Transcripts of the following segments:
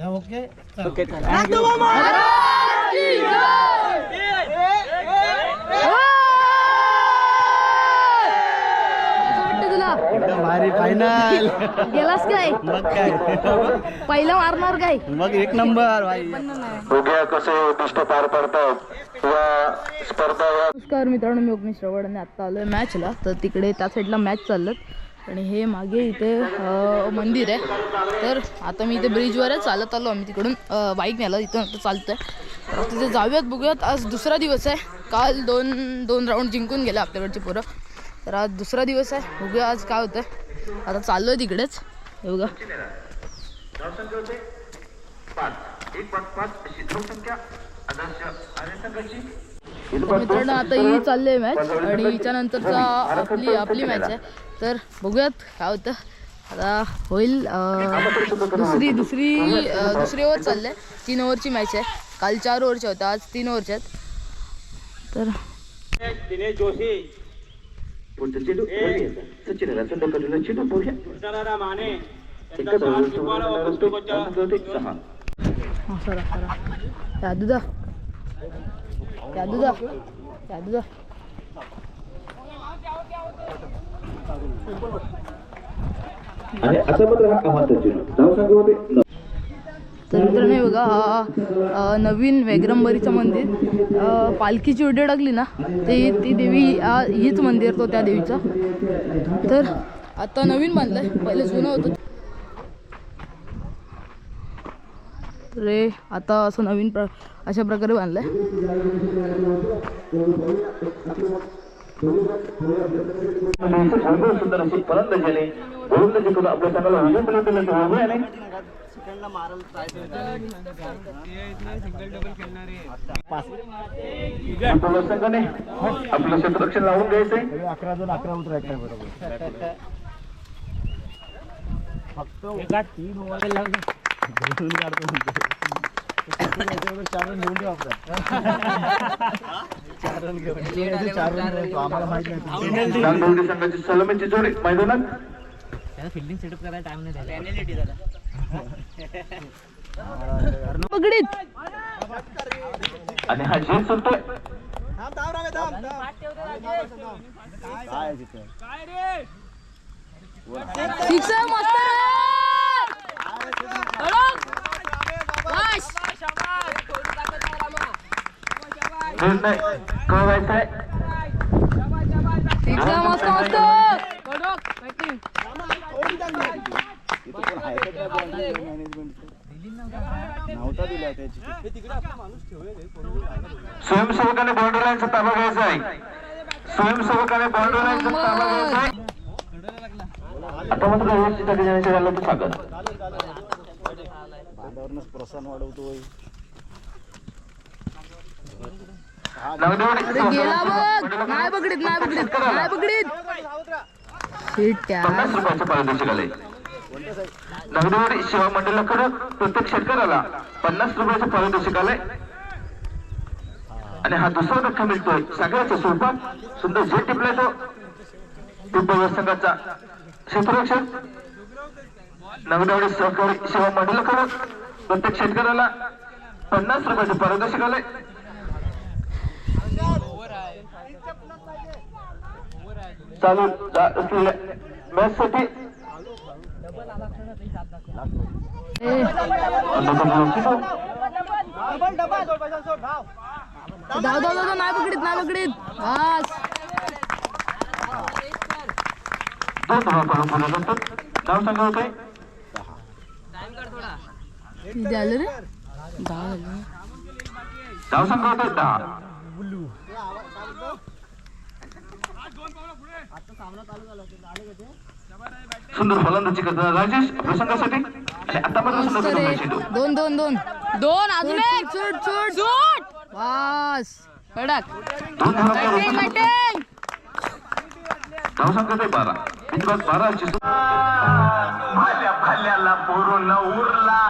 Okay भारी final गेलास काय? मग काय? पहिला मारणार काय? मग एक नंबर भाई. उद्या कसे उद्दिष्ट पार पडतात या स्पर्धा या नमस्कार मित्रांनो मी अग्निश रवड आणि आत्ता आलो आहे मॅचला तर तिकडे त्या साईडला मॅच चाललं. आणि हे मागे इथे मंदिर आहे. तर आता मी इथे ब्रिजवर आहे चालत आलो. आम्ही तिकडून बाईक न्यायला इथं आता चालतं आहे तिथे जाऊयात बघूयात. आज दुसरा दिवस आहे. काल दोन दोन राऊंड जिंकून गेले आपल्याकडची पोरं. तर आज दुसरा दिवस आहे. बघूया आज काय होतं आता चाललो आहे तिकडेच. हे बघा. संख्या मित्रांनो आता ही चालली आहे मॅच आणि हिच्या नंतरचा आपली आपली मॅच आहे. तर बघूयात काय होतं. आता होईल दुसरी दुसरी दुसरी ओव्हर चालली आहे. तीन ओव्हरची मॅच आहे. काल चार ओव्हरच्या होत्या आज तीन ओव्हरच्या आहेत. तर दिनेश जोशी. माने. त्यांचा आणि असं मात्र हा आव्हान नाव सांगू होते तर मित्रांनो हे बघा हा नवीन वेग्रंबरीचं मंदिर. पालखीची उडी टाकली ना ते ती देवी हीच मंदिर तो त्या देवीचा. तर आता नवीन बांधलंय पहिले जुनं होतं. तर आता असं नवीन प्र अशा प्रकारे बांधलं आपल्या आपलं क्षेत्ररक्षण लावून घ्यायचंय अकरा जण अकरा उतरायचं बरोबर फक्त तीन ओव्हर दोन काढतो म्हणतो चार रन घेऊन चार रन घेऊन चार रन आम्हाला माहीत नाही संघाची जोडी मैदानात पगडीत आणि हा झेल सुटतोय काय रे सिक्स मस्त निर्णय कळवायचा आहे सिक्स मस्त मस्त स्वयंसेवकाने बॉर्डर लाईनचा ताबा घ्यायचा आहे. स्वयंसेवकाने बॉर्डर लाईनचा ताबा घ्यायचा आहे. आता मात्र व्यवस्थित जाण्याचे झालं तर सांगा. तोंडावरूनच प्रोत्साहन वाढवतो नागदेवाडी अरे गेला बघ. नाही नाही नाही. पन्नास रुपयाचे पारितोषिक आले सेवा मंडळाकडे प्रत्येक शेतकऱ्याला पन्नास रुपयाचे पारितोषिक आले आणि हा दुसरा धक्का मिळतोय. सगळ्याच्या स्वरूपात सुंदर जे टिपलाय तो. संघाचा क्षेत्ररक्षण नगरवाडी सहकारी सेवा मंडळाकडून प्रत्येक शेतकऱ्याला पन्नास रुपयाचे पारितोषिक आले चालू असलेल्या मॅच साठी धाव धाव धाव नाही बघडीत नाही बघडीत बस. दोन धावा काढून बोलवल्यानंतर नाव सांगा होते किती आलं रे? दहा झाले नाव सांगा होते दहा सुंदर फलंदाजी करताना राजेश प्रसंगासाठी? आणि आता मात्र सुंदर चेंडू. दोन दोन दोन. दोन अजून एक. चूट चूट. चूट. बस कडक. दोन कटिंग कटिंग होते. बारा. बिनबाद बारा उरला.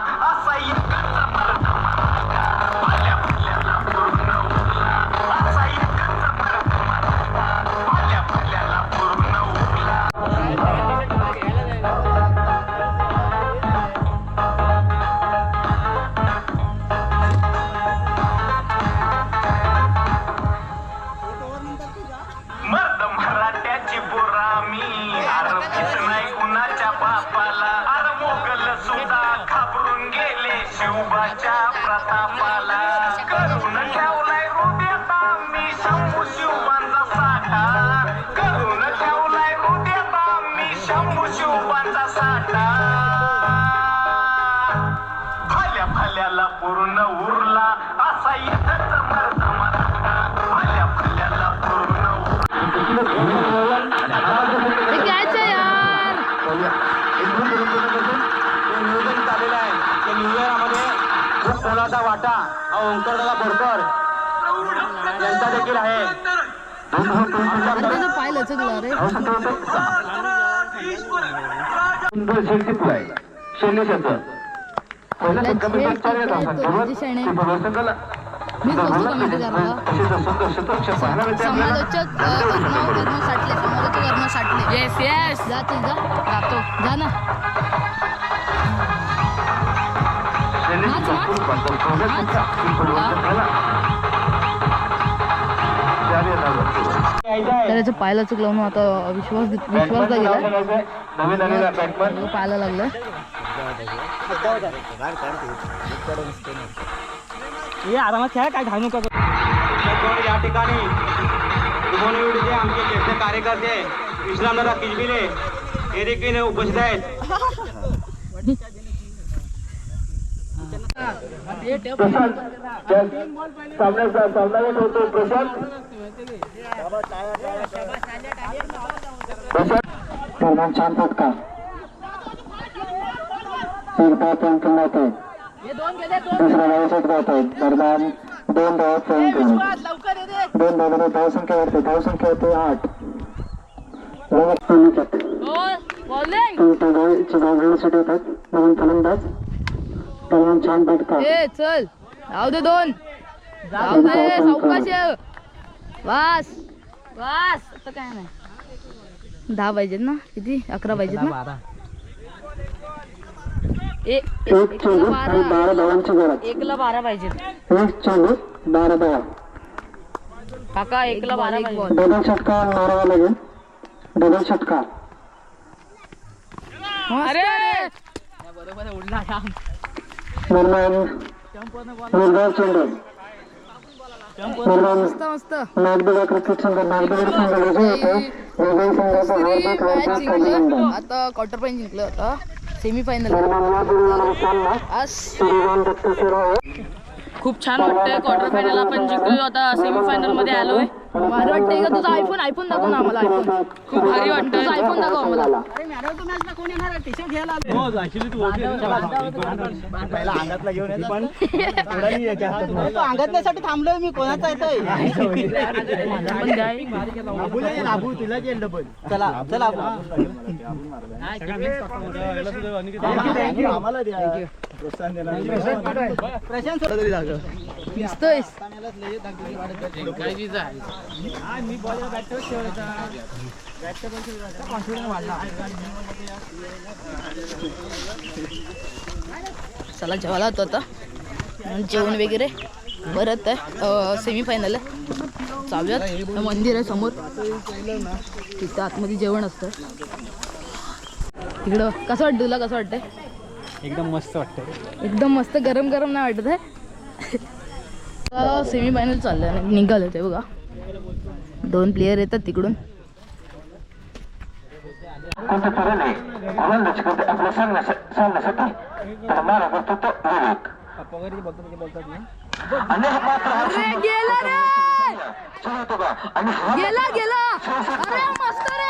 आपल्याला समालोचक अ, वर्ण वर्ण साठले समालोचक वर्ण साठले. येस येस जातो जा ना. ही येणार वाटतं. त्याचं पायला चुकलं म्हणून आता विश्वास नाव गेला. पाहायला लागलं. हे आरामात खेळा काय घालू नका या ठिकाणी आमचे ज्येष्ठ कार्यकर्ते विश्रामदादा किजबिले हे देखील उपस्थित आहेत. प्रशांत सामन्याचा सामनावीर होतो प्रशांत. प्रशांत. दरम्यान छान फटका. एक धाव पॉईंट मिळत आहे. दुसऱ्या धावेस एक धाव पॉईंट दरम्यान दोन धाव पॉईंट दोन धावांनी धावसंख्या वाढते. धावसंख्या होते आठ. तीन धावेची धाव घेण्यासाठी येतात नवीन फलंदाज. दरम्यान छान फटका ए चल. जाऊ दे दोन. जाऊ दे सावकाश ये. वास वास आता काय नाही. दहा पाहिजेत ना? किती? अकरा पाहिजेत ना? ए- एक आणि बारा. बारा धावांची गरज एकला बारा पाहिजेत. एक बारा धावा काका एकला बारा पाहिजे डबल षटकार मारावा लागेल डबल षटकार अरे! दरम्यान निर्धाव चेंडू दरम्यान मस्त मस्त. नागदेवा क्रिकेट संघ नागदेवा संघ विजय होतो. विजय संघाचा हार्दिक मॅच हार्दिक जिंकलं. अभिनंदन आता क्वार्टर फायनल जिंकलं आता. खूप छान वाटतंय. क्वार्टर फायनल आपण जिंकलो आता सेमी फायनलमध्ये आलोय. भारी वाटतंय का? तुझा आयफोन आयफोन दाखव ना आम्हाला आयफोन खूप भारी वाटतं तुझा आयफोन दाखव आम्हाला. पहिला अंगातला घेऊन येतो पण अंगातल्यासाठी थांबलोय मी कोणाचा येतोय आबू तुला जे डबल चला चला. आम्हाला द्या. प्रोत्साहन देणार प्रशांत तरी दिसतोयस चला जेवायला होतो आता. जेवण वगैरे परत आहे. सेमी फायनल आहे. चालूयात. मंदिर आहे समोर. तिथं आतमध्ये जेवण असतं. तिकडं कसं वाटतं तुला? कसं वाटतंय? एकदम मस्त वाटतं एकदम मस्त. गरम गरम नाही वाटत आहे. सेमी फायनल चाललं आहे निघालं ते बघा. दोन प्लेयर येतात तिकडून. गेला गेला गेला! अरे मस्त रे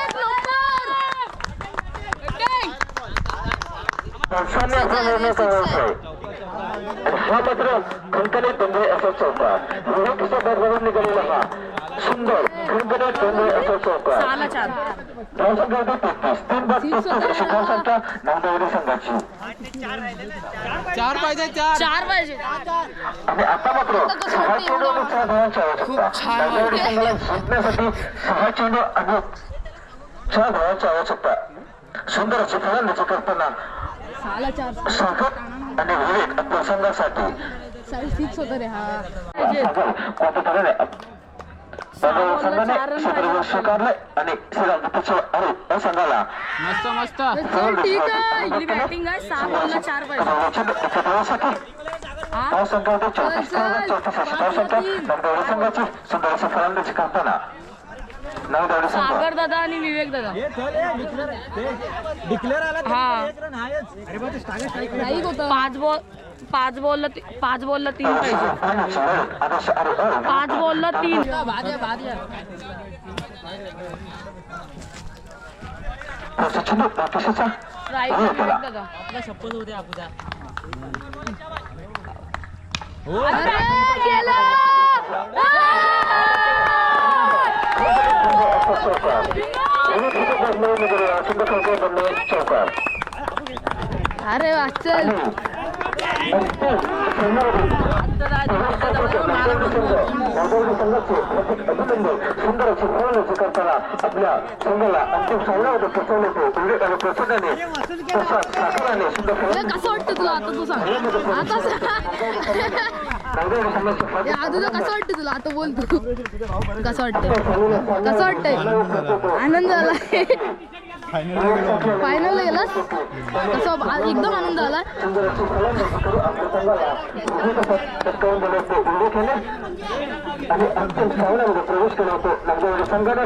मात्र खणखणीत बंधू असा चौका विवेकच्या बरोबर निघालेला हा. सुंदर खणखणीत बंधू असा चौका धावसंख्या होती तीन बाद पस्तीस अशी धावसंख्या नांदेवाडी संघाची. चार पाहिजे चार. चार पाहिजे. आणि आता मात्र सहा चेंडू आणि चार धावांची आवश्यकता नांदेवाडी संघाला जिंकण्यासाठी सहा चेंडू आणि चार धावांची आवश्यकता सुंदर अशी फलंदाजी करताना साखर आणि विवेक हा. संघाने स्वीकारले आणि श्रीराम या संघाला. मस्त ठीक आहे. बॅटिंग आहे. सहा चार चौतीस चौतीस संघाची सुंदर फलंदाजी करताना. सागर दादा आणि विवेक दादा. डिक्लेअर आला हा. अरे बा ते स्टार्ट स्ट्राईक नाही होतं पाच बॉल पाच बॉलला पाच बॉलला तीन पाहिजे. पाच बॉलला तीन. भाज्या भाज्या पुढचा चेंडू पिशाचा स्ट्राईक विवेक दादा अरे, गेलं! चौकार अरे वा चल सुंदर अशी फलंदाजी करताना आपल्या संघाला अंतिम सामन्यामध्ये पोहोचवले होते उल्लेख आणि प्रसिद्धाने तसाच सागराने सुंदर हे कसं वाटतं तुला आता तू सांग आता सांग. कसं वाटतं तुला? आता बोल तू. कसं वाटतंय? कसं वाटतंय? आनंद आला फायनल गेलास? कसं एकदम आनंद आला आणि प्रवेश केला होतो संघाने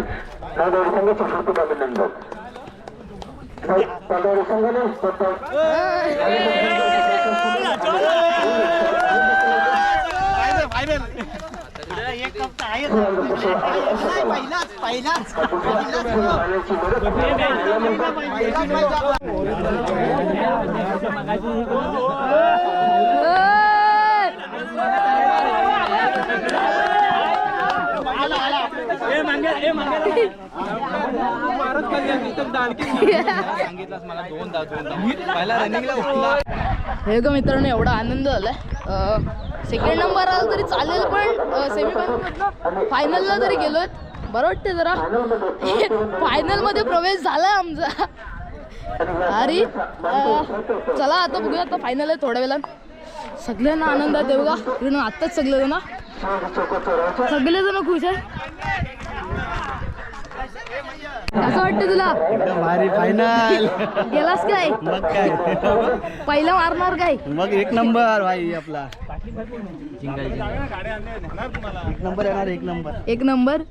नवदावडी हार्दिक अभिनंदन संघाने हे ग मित्रांनो एवढा आनंद झालाय सेकंड नंबर आला तरी चालेल पण सेमीफायनल फायनलला तरी गेलोय बरं वाटते जरा. फायनलमध्ये प्रवेश झाला आमचा. अरे चला आता बघूया आता फायनल आहे थोड्या वेळात सगळ्यांना आनंद आहे देऊ बघा आत्ताच सगळे जण सगळे खुश आहे. कसं वाटतं तुला? एकदम भारी फायनल गेलास काय? मग काय? पहिला मारणार काय? मग एक नंबर भाई आपला. एक नंबर येणार एक नंबर. एक नंबर?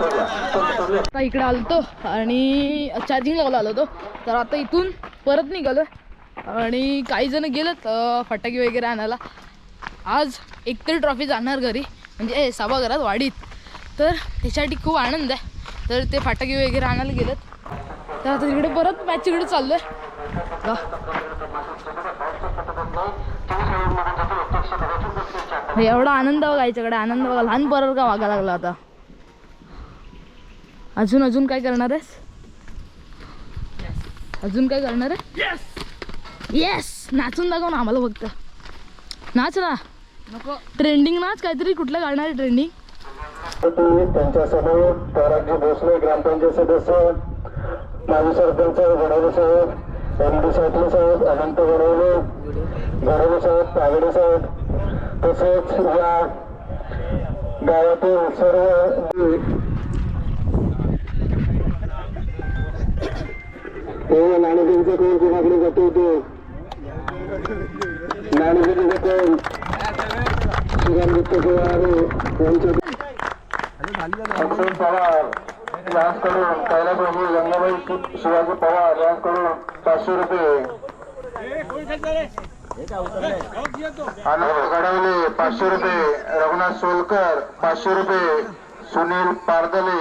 आता इकडे आलतो आणि चार्जिंग लावला आलो होतो. तर आता इथून परत निघालो आणि काही जण गेलेत फटाके वगैरे आणायला. आज एकतरी ट्रॉफी जाणार घरी. म्हणजे ए सभागृहात वाडीत. तर त्याच्यासाठी खूप आनंद आहे. तर ते फटाके वगैरे आणायला गेलेत. तर आता तिकडे परत मॅच इकडे चाललो आहे एवढा आनंद बघा याच्याकडे. आनंद बघा लहान बरोबर का वागा लागला आता. अजून अजून काय करणार आहेस? अजून काय करणार आहे? येस नाचून दाखव ना आम्हाला फक्त. नाच ना. नको. ट्रेंडिंग नाच काहीतरी कुठलं गाणं आहे ट्रेंडिंग त्यांच्यासमोर ताराजी भोसले ग्रामपंचायत सदस्य माजी सरपंच घडवले साहेब एम डी साहेब साहेब अनंत घडवले घडवले साहेब पागडे साहेब तसेच या गावातील सर्व हो, नाणेफेकीचा कोण कोणाकडे जातो तो नाणेफेकीचा कोण? श्रीरामदत्त पवार यांच्या अक्षय पवार यांकडून कैलास गंगाबाई शिवाजी पवार यांकडून पाचशे रुपये. आनंद गडवले पाचशे रुपये. रघुनाथ सोलकर पाचशे रुपये. सुनील पारदले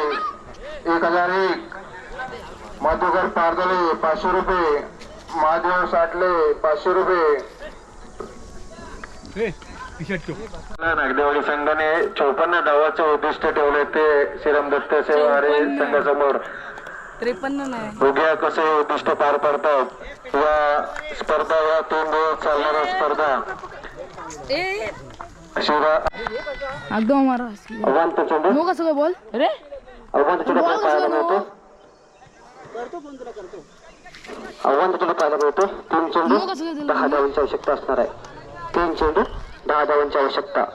एक हजार एक. मधुकर पारदले पाचशे रुपये. महादेव साठले पाचशे रुपये. नागदेवाडी संघाने चौपन्न धावाचं उद्दिष्ट ठेवले ते श्रीराम दत्त सेवारे संघासमोर. त्रेपन्न नाही. बघूया कसे उद्दिष्ट पार पडतात? या स्पर्धा या तीन दिवस चालणाऱ्या स्पर्धा? शिवरा अगदी मारा अवांत चेंडू नो कसं काय बोल? अरे अवांत कसं मिळतो अवांत चेंडू पाहायला मिळतो. तीन चेंडू दहा धावांची आवश्यकता असणार आहे. तीन चेंडू दहा धावांची आवश्यकता.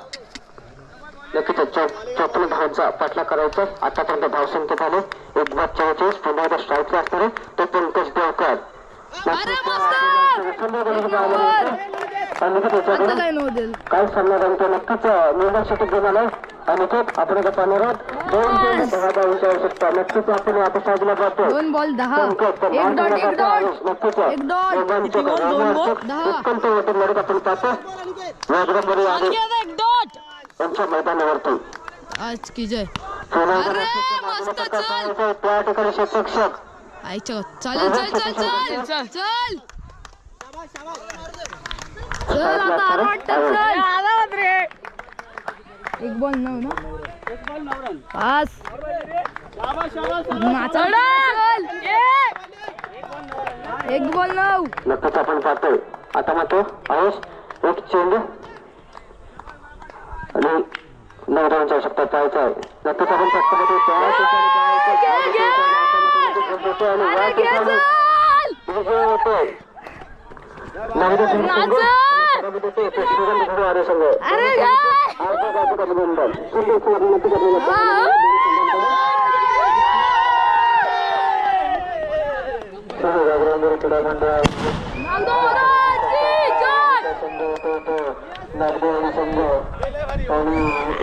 नक्कीच चौपन्न धावांचा पाठलाग करायचा आतापर्यंत धावसंख्या झाले. एक बाद चव्वेचाळीस पुन्हा एकदा स्ट्राईकला असणार आहे. तो पंकज देवकर. आता काय नव्हतं काय सांगणार तो नक्कीच निर्णय घेऊन आलाय आणि तो आपण पाहणार आहोत दोन दोन दहा धावांची आवश्यकता नक्कीच आपण आता साजला जातो दोन बॉल दहा. एक डॉट एक डॉट. एक डॉट. दहा. उत्कंठ वाटून लढत आपण पाहतो. वाजरामध्ये एक त्यांच्या मैदानावरती आज की जय. त्या ठिकाणी चालेल चल चल चल चल चल चल आता आला वाटतं चल एक बॉल नऊ ना? पास. एक बॉल नऊ. नक्कीच आपण पाहतोय. आता मात्र आयुष एक चेंडू. आणि नऊ धावांची आवश्यकता पाहायचा आहे. नक्कीच आपण पटकन त्या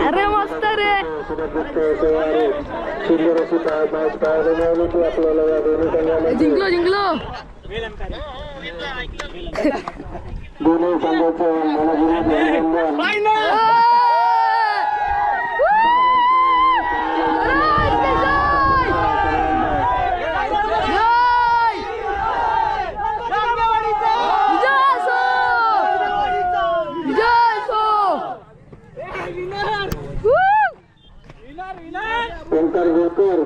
अरे मस्त रे. सुंदर अशी मॅच पाहायला मिळाली ती आपल्याला या दोन्ही जिंकलो जिंकलो दोन्ही संघाचं मनपूर्वक अभिनंदन. ओंकार गिरकर.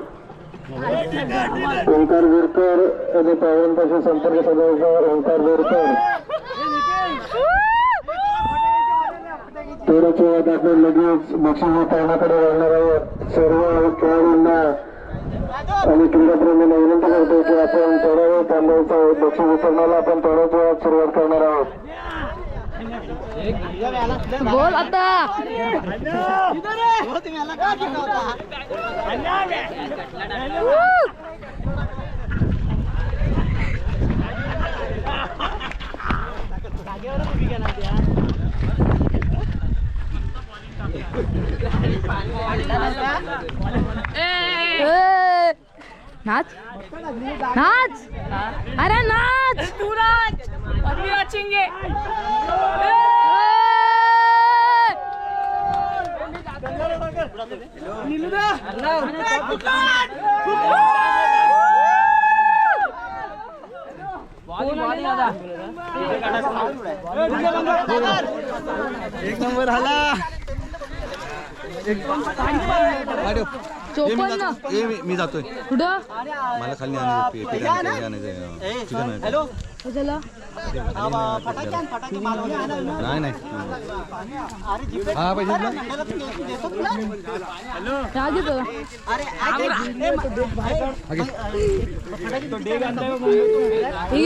ओंकार गिरकर आणि पावनपाशी संपर्क साधायचा ओंकार गिरकर. वेळात आपण लगेच बक्षीस वितरणाकडे वळणार आहोत. सर्व खेळाडूंना आणि क्रीडाप्रेमींना विनंती करतो की आपण थोडा वेळ थांबायचा आहे. बक्षीस वितरणाला आपण थोड्याच वेळात सुरुवात करणार आहोत. बोल आता. ए, नाच. नाच. अरे नाच तू नाच. अभी नाचेंगे. एक नंबर आला. चोपन्न. ए मी- मी जातोय. कुठं? मला खाली आणायचं हे चिकन आणायचं. कशाला नाही नाही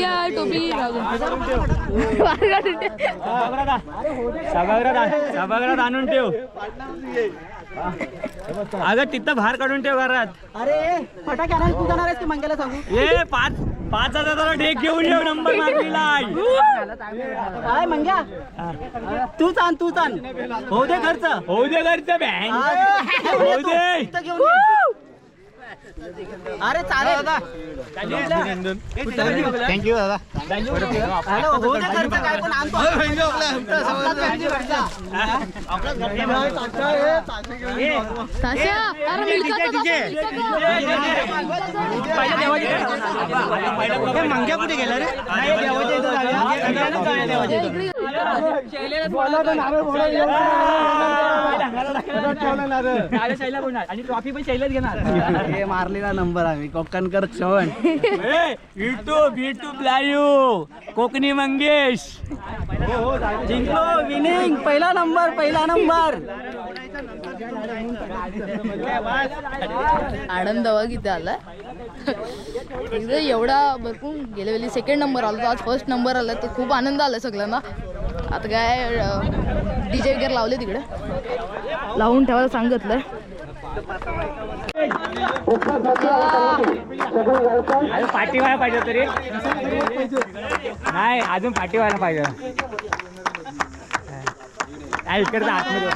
हा टोपी सभागृहात आणून ठेव अगं तिथं बाहेर काढून ठेव घरात. अरे फटाके आणायला तू जाणार आहेस की मंग्याला सांगू? ए पाच पाच हजाराला ढेक घेऊन येऊ नंबर मागलेला काय मंग्या. तूच आण तूच आण. होऊ दे खर्च. होऊ दे खर्च बँक. होऊ दे. घेऊन ये. अरे चालेल. थँक्यू दादा. हॅलो हो दे खर्च काय पण आणतो ताशा अरे मिल्काचं कसं? मंग्या कुठे गेला रे? आणि ट्रॉफी पण शैलच घेणार. मारलेला नंबर आम्ही Kokankar Chavan YouTube YouTube live Kokani Mangesh. जिंकलो विनिंग पहिला नंबर पहिला नंबर. आनंद बघ इथे आलाय. इथे एवढा भरपूर गेल्या वेळी सेकंड नंबर आला आज फर्स्ट नंबर आला तर खूप आनंद आला सगळ्यांना. आता काय डीजे वगैरे लावले तिकडे. लावून ठेवायला सांगितलंय. अजून पाठी व्हायला पाहिजे तरी नाही अजून पाठी व्हायला पाहिजे. नाही इकडचं आतमध्ये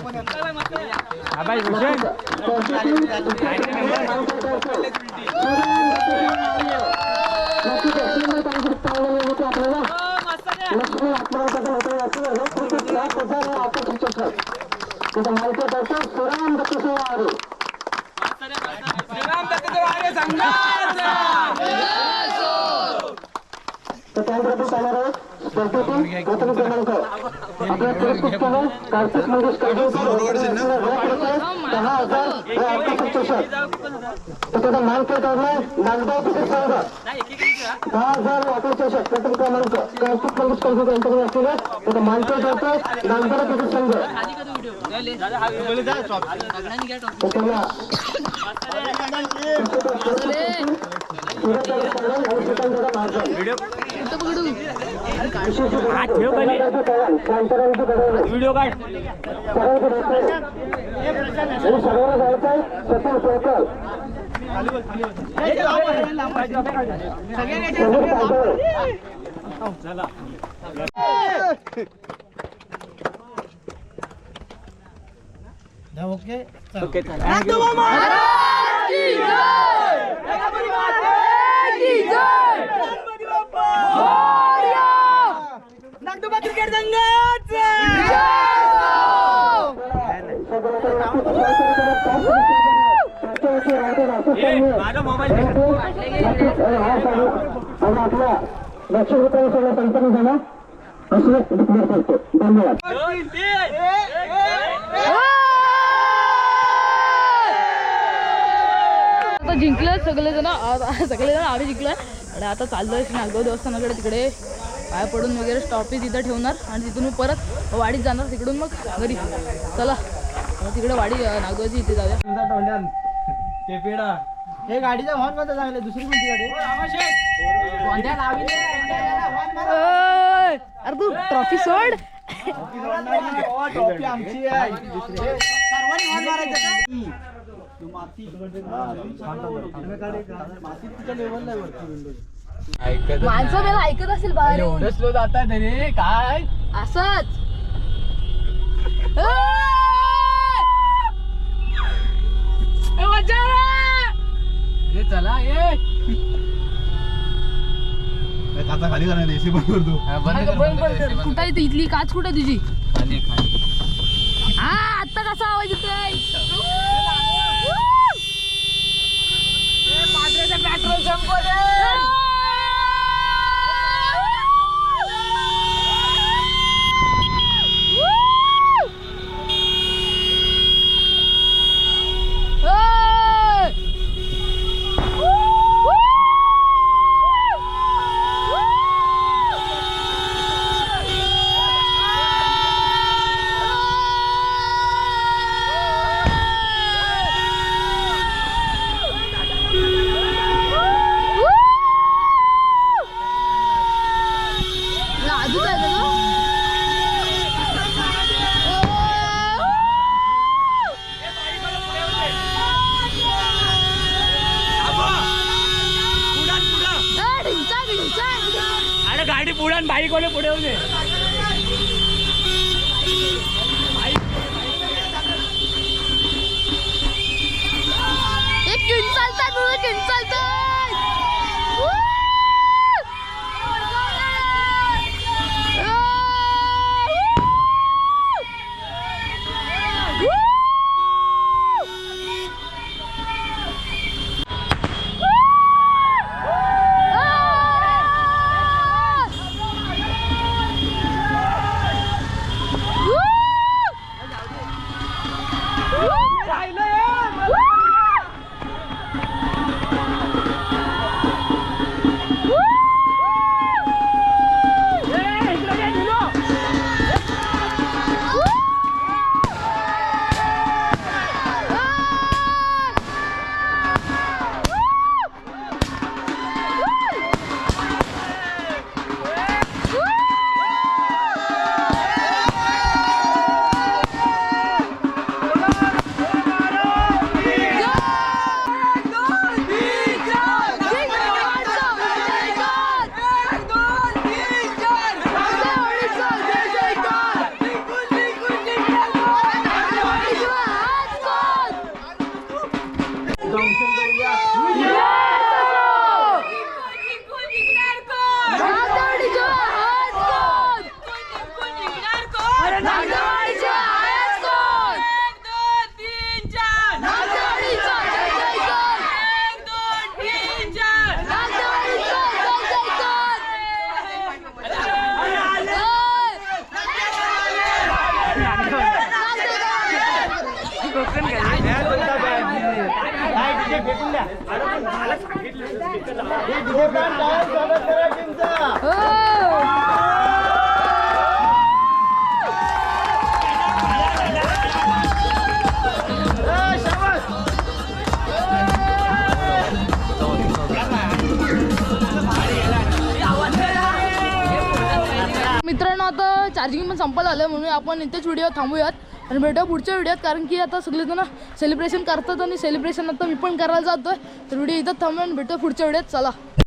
हा बाई कार्तिक मंगेश दहा हजार त्याचा मानकर ठरलाय नागदाव क्रिकेट संघ दहा हजार अर्थचषक प्रथम क्रमांक कार्तिक मंगेश कर्जत यांच्याकडे असलेला त्याचा मानकर ठरतोय नागदाव क्रिकेट संघ त्याच्याला व्हिडिओ काढ सर्वांना ओके आपल्या लक्ष रुपये सगळं संपन्न झाला असं डिक्लेअर करतो धन्यवाद जिंकलं सगळेजण सगळेजण आम्ही जिंकलोय. आणि आता चाललोय नागगाव देवस्थानाकडे तिकडे. पाय पडून वगैरे स्टॉपेज तिथं ठेवणार. आणि तिथून मग परत वाडीत जाणार. तिकडून मग घरी. चला. मग तिकडे वाडी अं, नागगावची इथे जाऊया. ते पेडा हे गाडीचा हॉर्न कोणता चांगला दुसरी कोणती गाडी ओय, अरे तू ट्रॉफी सोड. टॉपी आमची आहे. सर्वांनी हॉर्न मारायचं माती तिच्या लेवलला आहे वरती माणसं मला ऐकत असेल बाहेर येऊन. स्लो जात आहे तरी काय असंच हे चला ये कुठं आहे ती इथली काच कुठे तुझी हा आता कसा आवाज येतोय वरती पुढे बाईक वाले पुढे होते चिंचालता चिंचालता मित्रांनो आता चार्जिंग पण संपलं आलं म्हणून आपण इथेच व्हिडिओ थांबूयात. आणि भेटा पुढच्या व्हिडिओत कारण की आता सगळेजण सेलिब्रेशन करतात आणि सेलिब्रेशन आता मी पण करायला जातोय. तर व्हिडिओ इथं थांबूया आणि पुढच्या व्हिडिओत. चला.